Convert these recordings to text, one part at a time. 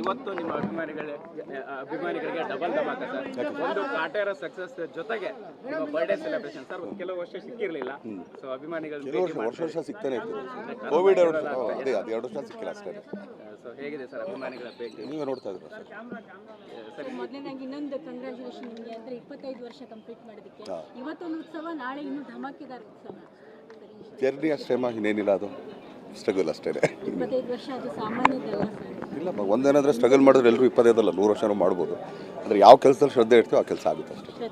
ಇವತ್ತು ನಿಮ್ಮ ಅಭಿಮಾನಿಗಳ ಅಭಿಮಾನಿಗಳಿಗೆ ಡಬಲ್ ಧಮಾಕ ಸರ್. ಒಂದು ಕಾಟೇರ ಸಕ್ಸಸ್ ಜೊತೆಗೆ ನಿಮ್ಮ ಬರ್ಡೇ ಸೆಲೆಬ್ರೇಷನ್ ಸರ್ ಒಂದು ಕೆಲವು ವರ್ಷ ಸಿಕ್ಕಿರಲಿಲ್ಲ. ಸೊ ಅಭಿಮಾನಿಗಳು ವರ್ಷ ವರ್ಷ ವರ್ಷ ಸಿಗ್ತಾನೆ ಕೋವಿಡ್ ಎರಡು ವರ್ಷ ಅದೇ ಅದು ಎರಡು ವರ್ಷ ಸಿಕ್ಕಿಲ್ಲ ಅಷ್ಟೇ. ಸೊ ಹೇಗಿದೆ ಸರ್ ಅಭಿಮಾನಿಗಳ ಭೇಟಿ? ನೀವು ನೋಡ್ತಾ ಇದ್ದೀರಾ ಸರ್? ಸರ್. ಮೊದಲನೇದಾಗಿ ಇನ್ನೊಂದು ಕಂಗ್ರ್ಯಾಚುಲೇಷನ್ ನಿಮಗೆ. ಅಂದರೆ ಇಪ್ಪತ್ತೈದು ವರ್ಷ ಕಂಪ್ಲೀಟ್ ಮಾಡೋದಕ್ಕೆ ಇವತ್ತೊಂದು ಉತ್ಸವ ನಾಳೆ ಇನ್ನು ಧಮಾಕಿದಾರ ಉತ್ಸವ. ಜರ್ನಿ ಅಷ್ಟೇ ಮಾ ಇನ್ನೇನಿಲ್ಲ ಅದು. ಸ್ಟ್ರಗಲ್ ಅಷ್ಟೇ ಇಪ್ಪತ್ತೈದು ವರ್ಷ ಅದು ಸಾಮಾನ್ಯದಲ್ಲ ಸರ್. ಇಲ್ಲ ಒಂದೇನಾದ್ರೆ ಸ್ಟ್ರಗಲ್ ಮಾಡಿದ್ರೆ ಎಲ್ಲರೂ ಇಪ್ಪತ್ತೈದಲ್ಲ ನೂರು ವರ್ಷನೂ ಮಾಡ್ಬೋದು. ಅಂದರೆ ಯಾವ ಕೆಲಸದಲ್ಲಿ ಶ್ರದ್ಧೆ ಇರ್ತೀವೋ ಆ ಕೆಲಸ ಆಗುತ್ತೆ ಅಷ್ಟೇ.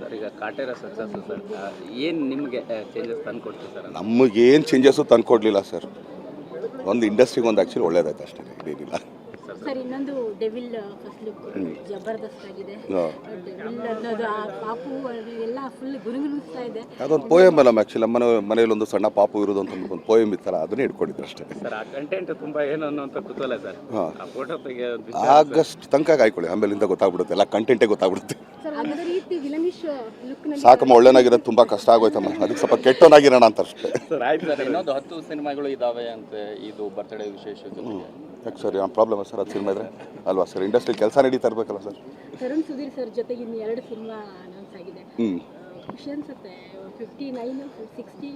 ಸರ್ ಈಗ ಕಾಟೇರ ಸಕ್ಸಸ್ ಸರ್ ಏನು ನಿಮಗೆ ಚೇಂಜಸ್ ತಂದು ಕೊಡ್ತೀವಿ ಸರ್ ನಮಗೇನು ಚೇಂಜಸ್ಸು ತಂದ್ಕೊಡ್ಲಿಲ್ಲ ಸರ್. ಒಂದು ಇಂಡಸ್ಟ್ರಿಗೆ ಒಂದು ಆ್ಯಕ್ಚುಲಿ ಒಳ್ಳೇದಾಯ್ತು ಅಷ್ಟೇ ಇದೇನಿಲ್ಲ. ಸರ್ ಇನ್ನೊಂದು ಡೆವಿಲ್ ಫಸ್ಟ್ ಲುಕ್ ಜಬರ್ದಸ್ತ್ ಆಗಿದೆ ಡೆವಿಲ್ ಅನ್ನೋದು ಆ ಪಾಪು ಎಲ್ಲ ಫುಲ್ ಗುರುಗುಣಿಸ್ತಾ ಇದೆ. ಅದೊಂದು ಪೋಯಮ್ ಅಲ್ಲ ಆ್ಯಕ್ಚುಲಿ ನಮ್ಮ ಮನೆ ಮನೇಲಿ ಒಂದು ಸಣ್ಣ ಪಾಪು ಇರೋದು ಅಂತ ಒಂದು ಪೋಯಮ್ ಇತ್ತಲ್ಲ ಅದನ್ನೇ ಇಟ್ಕೊಂಡಿದ್ರು ಅಷ್ಟೇ. ಸರ್ ಆ ಕಂಟೆಂಟ್ ತುಂಬಾ ಏನು ಅನ್ನೋಂಥ ಕುತೂಹಲ ಸರ್ ಆ ಫೋಟೋ ತೆಗೆಯೋದು ಆಗಸ್ಟ್ ತನಕ ಕಾಯ್ಕೊಳ್ಳಿ ಆಮೇಲಿಂದ ಗೊತ್ತಾಗ್ಬಿಡುತ್ತೆ ಎಲ್ಲ ಕಂಟೆಂಟೇ ಗೊತ್ತಾಗ್ಬಿಡುತ್ತೆ. ಅದೇ ರೀತಿ ವಿಲನಿಶ್ ಲುಕ್ನಲ್ಲಿ ಸಾಕಮ್ಮ ಒಳ್ಳೆನಾಗಿರೋದು ತುಂಬಾ ಕಷ್ಟ ಆಗೋಯ್ತಮ್ಮ ಅದಕ್ಕೆ ಸ್ವಲ್ಪ ಕೆಟ್ಟೋನಾಗಿರೋಣ ಅಂತ ಅಷ್ಟೇ. ಸರ್ ಆಯ್ತು ಸರ್ ಇನ್ನೊಂದು ಹತ್ತು ಸಿನಿಮಾಗಳು ಇದಾವೆ ಅಂತ ಇದು ಬರ್ತ್ಡೇ ವಿಶೇಷ ಯಾಕೆ ಸರ್ ಯಾವ ಪ್ರಾಬ್ಲಮ್ ಸರ್ ಅದು ಸಿನಿಮಾ ಇದ್ರೆ? ಅಲ್ವಾ ಸರ್ ಇಂಡಸ್ಟ್ರಿ ಕೆಲಸ ನಡೀತಾ ಇರಬೇಕಲ್ಲ ಸರ್? ತರುಣ್ ಸುಧೀರ್ ಸರ್ ಜೊತೆಗೆ ಇನ್ನು ಎರಡು ಸಿನಿಮಾ ಅನೌನ್ಸ್ ಆಗಿದೆ. ಖುಷಿ ಅನ್ಸುತ್ತೆ ಫಿಫ್ಟಿ ನೈನ್ ಸಿಕ್ಸ್ಟಿ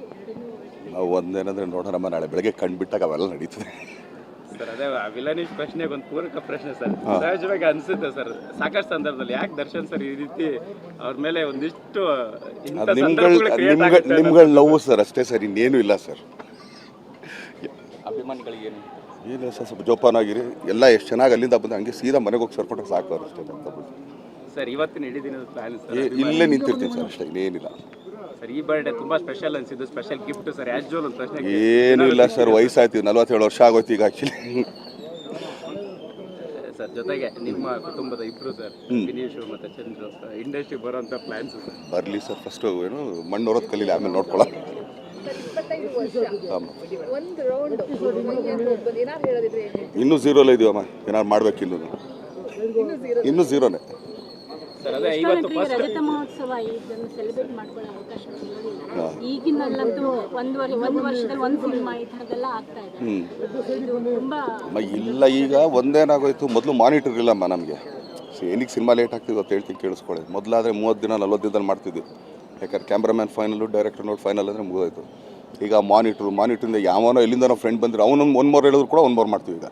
ನಾವು ಒಂದೇನಂದ್ರೆ ನೋಡೋಣಮ್ಮ ನಾಳೆ ಬೆಳಗ್ಗೆ ಕಂಡುಬಿಟ್ಟಾಗ ಅವೆಲ್ಲ ನಡೀತದೆ. ಸರ್ ಅದೇ ವಿಲನಿಶ್ ಪ್ರಶ್ನೆಗೆ ಒಂದು ಪೂರಕ ಪ್ರಶ್ನೆ ಸರ್. ಸಹಜವಾಗಿ ಅನ್ಸುತ್ತೆ ಸರ್ ಸಾಕಷ್ಟು ಸಂದರ್ಭದಲ್ಲಿ. ಯಾಕೆ ದರ್ಶನ್ ಸರ್ ಈ ರೀತಿ ಅವ್ರ ಮೇಲೆ ಒಂದಿಷ್ಟು ನಿಮ್ಗಳ ಲವ್ ಸರ್. ಅಷ್ಟೇ ಸರ್ ಇನ್ನೇನು ಇಲ್ಲ ಸರ್. ಅಭಿಮಾನಿಗಳಿಗೆ ಏನು ಏನಿಲ್ಲ ಸರ್ ಸ್ವಲ್ಪ ಜೋಪಾನಾಗಿರಿ ಎಲ್ಲ ಎಷ್ಟು ಚೆನ್ನಾಗಿ ಅಲ್ಲಿಂದ ಬಂದು ಹಂಗೆ ಸೀದಾ ಮನೆಗೆ ಹೋಗಿ ಸೇರ್ಕೊಂಡ್ರೆ ಸಾಕು ಅಷ್ಟೇ ಅಂತ. ಸರ್ ಇವತ್ತಿನ ಇಡೀ ದಿನದ ಪ್ಲಾನ್ ಇಲ್ಲೇ ನಿಂತಿರ್ತೀನಿ ಸರ್ ಅಷ್ಟೇ ಇನ್ನೇನಿಲ್ಲ. ಸರ್ ಈ ಬರ್ಡೇ ತುಂಬಾ special ಅನ್ಸಿದ್ದು special gift sir as usual ಅಂತ ಪ್ರಶ್ನೆ ಏನೂ ಇಲ್ಲ ಸರ್ ವಯಸ್ಸಾಯ್ತು ನಲ್ವತ್ತೇಳು ವರ್ಷ ಆಗೋಯ್ತು ಈಗ ಆ್ಯಕ್ಚುಲಿ ಸರ್ ಜೊತೆಗೆ ನಿಮ್ಮ ಕುಟುಂಬದ ಇಬ್ರು ಸರ್ ವಿನೀಶ್ ಮತ್ತೆ ಚಂದ್ರು ಇಂಡಸ್ಟ್ರಿ ಬರೋಂಥ ಪ್ಲಾನ್ಸ್ ಸರ್. ಬರಲಿ ಸರ್ ಫಸ್ಟು ಏನು ಮಣ್ಣು ಹೊರೋದು ಕಲೀಲಿ ಆಮೇಲೆ ಒಂದು ರೌಂಡ್ ಏನಾದ್ರು ಹೇಳೋದಿದ್ರೆ ಹೇಳಿ. ಇನ್ನೂ ಝೀರೋಲೇ ಇದೀವಮ್ಮ ಏನಾದ್ರು ಮಾಡ್ಬೇಕು ಇನ್ನೂ. ಇನ್ನೂ ಝೀರೋನೇ ರಜತ ಮಹೋತ್ಸವ ಇದನ್ನು ಸೆಲೆಬ್ರೇಟ್ ಮಾಡ್ಕೊಳ್ಳೋ ಅವಕಾಶ ಸಿಗೋದಿಲ್ಲ ಈಗಿನಲ್ಲಂತೂ ಒಂದು ವರ್ಷ ಒಂದು ವರ್ಷದಲ್ಲಿ ಒಂದು ಸಿನಿಮಾ ಈ ಥರದ್ದೆಲ್ಲ ಆಗ್ತಾ ಇದೆ. ತುಂಬಾ ಅಮ್ಮ ಇಲ್ಲ ಈಗ ಒಂದೇನಾಗೋಯ್ತು? ಮೊದಲು ಮಾನಿಟರ್ ಇಲ್ಲಮ್ಮ ನಮಗೆ. ಏನಕ್ಕೆ ಸಿನಿಮಾ ಲೇಟ್ ಆಗ್ತಿದೆ ಅಂತ ಹೇಳ್ತೀನಿ ಕೇಳಿಸ್ಕೊಳ್ಳಿ. ಮೊದಲಾದ್ರೆ ಮೂವತ್ತು ದಿನ ನಲ್ವತ್ತು ದಿನದಲ್ಲಿ ಮಾಡ್ತಿದ್ವಿ. ಯಾಕಂದ್ರೆ ಕ್ಯಾಮ್ರಾಮ್ಯಾನ್ ಫೈನಲು ಡೈರೆಕ್ಟರ್ ನೋಡಿ ಫೈನಲ್ ಅಂದರೆ ಮುಗಿದೋಯ್ತು. ಈಗ ಮಾನಿಟ್ರು ಮಾನಿಟ್ರಿಂದ ಯಾವನೋ ಎಲ್ಲಿಂದ ಫ್ರೆಂಡ್ ಬಂದರೆ ಅವನು ಒಂದು ಮೋರ್ ಹೇಳಿದ್ರು ಕೂಡ ಒನ್ ಮೋರ್ ಮಾಡ್ತೀವಿ ಈಗ.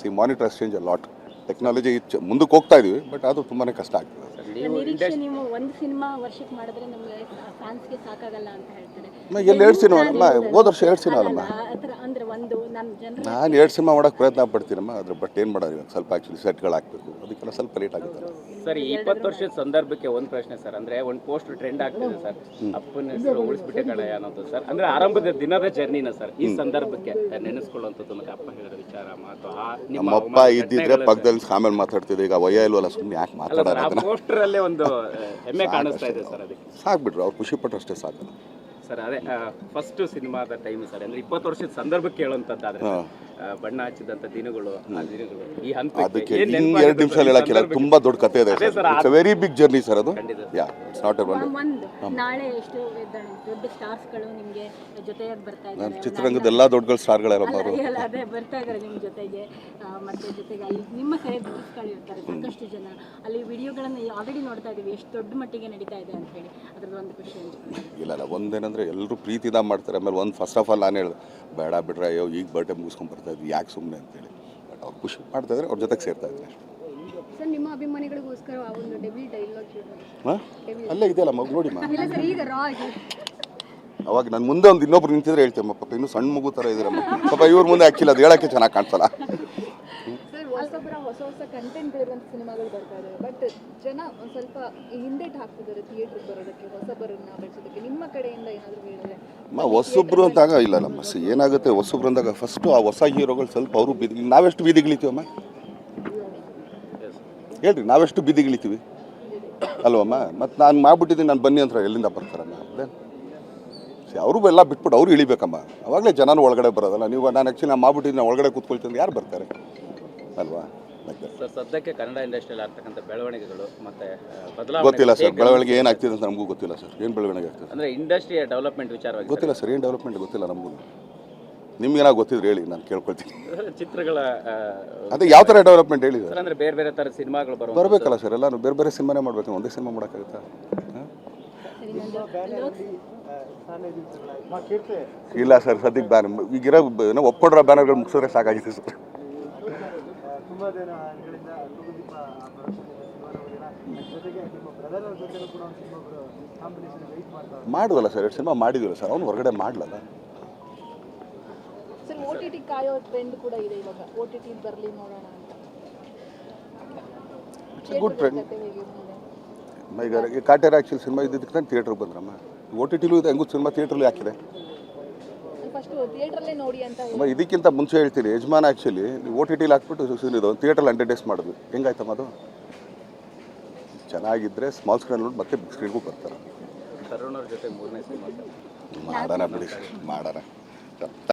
See monitor exchange lot technology ಮುಂದಕ್ಕೆ ಹೋಗ್ತಾ ಇದೀವಿ ಬಟ್ ಅದು ತುಂಬಾ ಕಷ್ಟ ಆಗ್ತದೆ. ನಿರೀಕ್ಷೆ ನೀವು ಒಂದು ಸಿನಿಮಾ ವರ್ಷಕ್ಕೆ ಮಾಡಿದ್ರೆ ನಮಗೆ ಫ್ಯಾನ್ಸ್ಗೆ ಸಾಕಾಗಲ್ಲ ಅಂತ ಹೇಳ್ತಾರೆ. ಅಮ್ಮ ಎಲ್ಲಿ ಎರಡು ಸಿನಿಮಾ ಅಮ್ಮ ಹೋದ ವರ್ಷ ಎರಡು ಸಿನಿಮಾ ಅಲ್ಲಮ್ಮ. ಅಂದ್ರೆ ಒಂದು ನನ್ನ ಜನರು ನಾನು ಎರಡು ಸಿನಿಮಾ ಮಾಡೋಕೆ ಪ್ರಯತ್ನ ಪಡ್ತೀನಮ್ಮ ಅದ್ರ ಬಟ್ ಏನು ಮಾಡೋದು ಇವಾಗ? ಸ್ವಲ್ಪ ಆ್ಯಕ್ಚುಲಿ ಸೆಟ್ಗಳು ಹಾಕಬೇಕು ಅದಕ್ಕೆಲ್ಲ ಸ್ವಲ್ಪ ಲೇಟ್ ಆಗುತ್ತೆ. ಸರ್ ಈ ಇಪ್ಪತ್ತು ವರ್ಷದ ಸಂದರ್ಭಕ್ಕೆ ಒಂದು ಪ್ರಶ್ನೆ ಸರ್ ಅಂದ್ರೆ ಒಂದು ಪೋಸ್ಟ್ ಟ್ರೆಂಡ್ ಆಗ್ತಿದೆ ಸರ್. ಅಪ್ಪನ ಹೆಸರು ಉಳಿಸ್ಬಿಟ್ಟೆ ಕಡೆಯ ಅನ್ನೋದು ಸರ್. ಅಂದ್ರೆ ಆರಂಭದ ದಿನದ ಜರ್ನಿನ ಸರ್ ಈ ಸಂದರ್ಭಕ್ಕೆ ನೆನೆಸ್ಕೊಳ್ಳುವಂಥದ್ದು ನನಗೆ ಅಪ್ಪ ಹೇಳಿದ ವಿಚಾರ ಮಾತು ಆ ನಿಮ್ಮ ನಮ್ಮಪ್ಪ ಅವಮಾನ ಇದ್ದಿದ್ರೆ ಪಕ್ಕದಲ್ಲಿ ಆಮೇಲೆ ಮಾತಾಡ್ತಿದ್ದೆ ಈಗ ವಯ ಇಲ್ವಲ್ಲ ಸುಮ್ಮನೆ ಯಾಕೆ ಅಲ್ಲ ಮಾತಾಡೋದು ಅಲ್ಲೇ ಒಂದು ಹೆಮ್ಮೆ ಕಾಣಿಸ್ತಾ ಇದೆ ಸರ್ ಅದಕ್ಕೆ. ಸಾಕ್ಬಿಟ್ರು ಅವ್ರು ಖುಷಿ ಪಟ್ಟರು ಅಷ್ಟೇ ಸಾಕು ಸರ್ ಅದೇ ಫಸ್ಟ್ ಸಿನಿಮಾದ ಟೈಮ್ ಸರ್ ಅಂದ್ರೆ ಇಪ್ಪತ್ತು ವರ್ಷದ ಸಂದರ್ಭಕ್ಕೆ ಕೇಳುವಂತದ್ದಾದ್ರೆ. ಬಣ್ಣ ಹಚ್ಚಿದಂತ ದಿನಗಳು ಆ ದಿನಗಳು ಈ ಹಂತ ಅದಕ್ಕೆ ಎರಡು ನಿಮಿಷ ಹೇಳಕ್ಕಿಲ್ಲ? ತುಂಬಾ ದೊಡ್ಡ ಕತೆ ಇದೆ it's very big journey sir ಅದು. ಯಾ ಇಟ್ಸ್ ನಾಟ್ ನಾಳೆ ಎಷ್ಟು ದೊಡ್ಡ ಸ್ಟಾರ್ಸ್ಗಳು ನಿಮಗೆ ಜೊತೆಯಾಗಿ ಬರ್ತಾ ಇದ್ದಾರೆ. ಚಿತ್ರರಂಗದ ಎಲ್ಲ ದೊಡ್ಡ ಸ್ಟಾರ್ಗಳೆಲ್ಲ ಅವರು. ಅಲ್ಲ, ಅದೇ ಬರ್ತಾ ಇದ್ದಾರೆ ನಿಮ್ಮ ಜೊತೆಗೆ. ಮತ್ತೆ ಜೊತೆಗೆ ಅಲ್ಲಿ ನಿಮ್ಮ ಸೆಲೆಬ್ರಿಟೀಸ್ಗಳು ಇರ್ತಾರೆ ಸಾಕಷ್ಟು ಜನ. ಅಲ್ಲಿ ವಿಡಿಯೋಗಳನ್ನು ಆಲ್ರೆಡಿ ನೋಡ್ತಾ ಇದೀವಿ ಎಷ್ಟು ದೊಡ್ಡ ಮಟ್ಟಿಗೆ ನಡೀತಾ ಇದೆ ಅಂತ ಹೇಳಿ. ಅದ್ರದ್ದು ಒಂದು ಖುಷಿ. ಇಲ್ಲ ಇಲ್ಲ ಒಂದೇನಂದ್ರೆ ಎಲ್ಲರೂ ಪ್ರೀತಿದ ಮಾಡ್ತಾರೆ. ಆಮೇಲೆ ಒಂದು ಫಸ್ಟ್ ಆಫ್ ಆಲ್ ನಾನು ಹೇಳ್ದೆ ಬೇಡ ಬಿಡ್ರೆ ಅಯ್ಯೋ ಈಗ ಬರ್ಡೇ ಮುಗಿಸ್ಕೊಂಡು ಬರ್ತಾ ಇದ್ವಿ ಯಾಕೆ ಸುಮ್ಮನೆ ಅಂತೇಳಿ. ಬಟ್ ಅವ್ರು ಖುಷಿ ಮಾಡ್ತಾ ಇದ್ರೆ ಅವ್ರ ಜೊತೆಗೆ ಸೇರ್ತಾ ಇದ್ದಾರೆ ಅಷ್ಟೇ. ಸರ್ ನಿಮ್ಮ ಅಭಿಮಾನಿಗಳಿಗೋಸ್ಕರ ಆ ಒಂದು ಡೆವಿಲ್ ಡೈಲಾಗ್ ಹಾಂ? ಅಲ್ಲೇ ಇದೆಯಲ್ಲ ಮಗು? ನೋಡಿ ಮಾ ಇಲ್ಲ ಸರ್ ಈಗ ರಾ ಆಗಿ ಅವಾಗ ನಾನು ಮುಂದೆ ಒಂದು ಇನ್ನೊಬ್ರು ನಿಂತಿದ್ರೆ ಹೇಳ್ತೇವೆ ಪಾಪ ಇನ್ನೂ ಸಣ್ಣ ಮಗು ಥರ ಇದ್ದೀರಮ್ಮ. ಪಾಪ ಇವ್ರ ಮುಂದೆ ಹಾಕಿಲ್ಲ ಅದು ಹೇಳೋಕ್ಕೆ ಚೆನ್ನಾಗಿ ಕಾಣ್ಸಲ್ಲ. ಸರ್ ಹೊಸ ಹೊಸ ಕಂಟೆಂಟ್ ಇರುವಂಥ ಸಿನಿಮಾಗಳು ಬರ್ತಾ ಇದೆ ಬಟ್ ಜನ ಒಂದು ಸ್ವಲ್ಪ ಹಿಂದೇಟ್ ಹಾಕ್ತಿದ್ದಾರೆ ಥಿಯೇಟ್ರಿಗೆ ಬರೋದಕ್ಕೆ ಹೊಸಬರನ್ನ ಬೆಳೆಸೋದಕ್ಕೆ. ನಿಮ್ಮ ಕಡೆಯಿಂದ ಏನಾದರೂ ಹೇಳಿದ್ರೆ? ಅಮ್ಮ ಹೊಸೊಬ್ರು ಅಂತಾಗ ಇಲ್ಲ ನಮ್ಮ ಸಿ ಏನಾಗುತ್ತೆ ಹೊಸೊಬ್ರು ಅಂದಾಗ ಫಸ್ಟು ಆ ಹೊಸ ಹೀರೋಗಳು ಸ್ವಲ್ಪ ಅವರು ಬೀದಿ ನಾವೆಷ್ಟು ಬೀದಿಗಿಳಿತೀವಮ್ಮ? ಹೇಳ್ರಿ ನಾವೆಷ್ಟು ಬೀದಿಗಿಳಿತೀವಿ? ಅಲ್ವಮ್ಮ? ಮತ್ತು ನಾನು ಮಾಡ್ಬಿಟ್ಟಿದ್ದೀನಿ ನಾನು ಬನ್ನಿ ಅಂತ ಎಲ್ಲಿಂದ ಬರ್ತಾರಮ್ಮ? ಅವರು ಎಲ್ಲ ಬಿಟ್ಬಿಟ್ಟು ಅವ್ರು ಇಳಿಬೇಕಮ್ಮ. ಅವಾಗಲೇ ಜನನೂ ಒಳಗಡೆ ಬರೋದಲ್ಲ ನೀವು ನಾನು ಆ್ಯಕ್ಚುಲಿ ನಾನು ಮಾಡ್ಬಿಟ್ಟಿದ್ದೀನಿ ನಾನು ಒಳಗಡೆ ಕೂತ್ಕೊಳ್ತೀನಿ ಯಾರು ಬರ್ತಾರೆ? ಅಲ್ವಾ? ಸರ್ ಸದ್ಯಕ್ಕೆ ಕನ್ನಡ ಇಂಡಸ್ಟ್ರಿಯಲ್ಲಿ ಆಗ್ತಕ್ಕಂಥ ಬೆಳವಣಿಗೆಗಳು ಮತ್ತೆ ಗೊತ್ತಿಲ್ಲ ಸರ್ ಬದಲಾವಣೆ ಬೆಳವಣಿಗೆ ಏನಾಗ್ತಿದೆ ಅಂತ ನಮಗೂ ಗೊತ್ತಿಲ್ಲ ಸರ್. ಏನು ಬೆಳವಣಿಗೆ ಆಗ್ತದೆ? ಅಂದರೆ ಇಂಡಸ್ಟ್ರಿಯ ಡೆವಲಪ್ಮೆಂಟ್ ವಿಚಾರವಾಗಿ ಗೊತ್ತಿಲ್ಲ ಸರ್ ಏನು ಡೆವಲಪ್ಮೆಂಟ್ ಗೊತ್ತಿಲ್ಲ ನಮಗೂ. ನಿಮ್ಗೇನಾಗ ಗೊತ್ತಿದ್ರೆ ಹೇಳಿ ನಾನು ಕೇಳ್ಕೊಳ್ತೀನಿ. ಚಿತ್ರಗಳ ಅದೇ ಯಾವ ಥರ ಡೆವಲಪ್ಮೆಂಟ್ ಹೇಳಿ ಸರ್? ಅಂದರೆ ಬೇರೆ ಬೇರೆ ಥರ ಸಿನಿಮಾಗಳು ಬರೋ ಬರಬೇಕಲ್ಲ ಸರ್ ಎಲ್ಲ ಬೇರೆ ಬೇರೆ ಸಿನಿಮಾನೇ ಮಾಡ್ಬೇಕು ಒಂದೇ ಸಿನಿಮಾ ಮಾಡೋಕ್ಕಾಗುತ್ತಾ? ಇಲ್ಲ ಸರ್ ಸದ್ಯಕ್ಕೆ ಬ್ಯಾನ್ ಈಗಿರೋ ಒಪ್ಪಡ್ರ ಬ್ಯಾನರ್ಗಳು ಮುಗಿಸಿದ್ರೆ ಸಾಕಾಗಿದೆ ಸರ್. ತುಂಬ ದಿನಗಳಿಂದ ತೂಗುದೀಪ ಜೊತೆಗೆ ನಿಮ್ಮ ಬ್ರದರ್ ಅವ್ರ ಜೊತೆನೂ ಕೂಡ ಒಂದು ಸಿನಿಮಾ ಕಾಂಬಿನೇಷನ್ ವೆಯ್ಟ್ ಮಾಡ್ತಾ ಮಾಡುವಲ್ಲ ಸರ್ ಎರಡು ಸಿನಿಮಾ ಮಾಡಿದ್ವಲ್ಲ ಸರ್ ಅವ್ನು ಹೊರಗಡೆ ಮಾಡಲಲ್ಲ? ಸರ್ ಓ ಟಿ ಟಿ ಕಾಯೋ ಟ್ರೆಂಡ್ ಕೂಡ ಇದೆ ಇವಾಗ. ಓ ಟಿ ಟಿ ಬರಲಿ ನೋಡೋಣ ಅಂತ. ಗುಡ್ ಟ್ರೆಂಡ್ ಈಗ ಈ ಕಾಟೇರ ಆ್ಯಕ್ಚುಲಿ ಸಿನಿಮಾ ಇದ್ದಿದ್ದಕ್ಕೆ ನಾನು ಥಿಯೇಟ್ರಿಗೆ ಬಂದ್ರಮ್ಮ. ಓ ಟಿ ಟಿಲೂ ಇದೆ ಹೆಂಗೂ ಸಿನಿಮಾ ಥಿಯೇಟ್ರಲ್ಲಿ ಹಾಕಿದೆ ಥಿಯೇಟ್ರಲ್ಲೇ ನೋಡಿ ಅಂತ ಹೇಳಿ ಅಮ್ಮ ಇದಕ್ಕಿಂತ ಮುಂಚೆ ಹೇಳ್ತೀನಿ ಯಜಮಾನ ಆ್ಯಕ್ಚುಲಿ ಓ ಟಿ ಟಿಲಿ ಹಾಕ್ಬಿಟ್ಟು ಇದು ಥಿಯೇಟ್ರಲ್ಲಿ ಹಂಡ್ರೆಡ್ ಡೇಸ್ ಮಾಡಿದ್ವಿ ಹೆಂಗಾಯ್ತಮ್ಮ ಅದು? ಚೆನ್ನಾಗಿದ್ದರೆ ಸ್ಮಾಲ್ ಸ್ಕ್ರೀನ್ ನೋಡಿ ಮತ್ತೆ ಬಿಗ್ ಸ್ಕ್ರೀನ್ಗೂ ಬರ್ತಾರೆ. ಮಾಡೋಣ ಬಿಡಿ ಮಾಡೋಣ.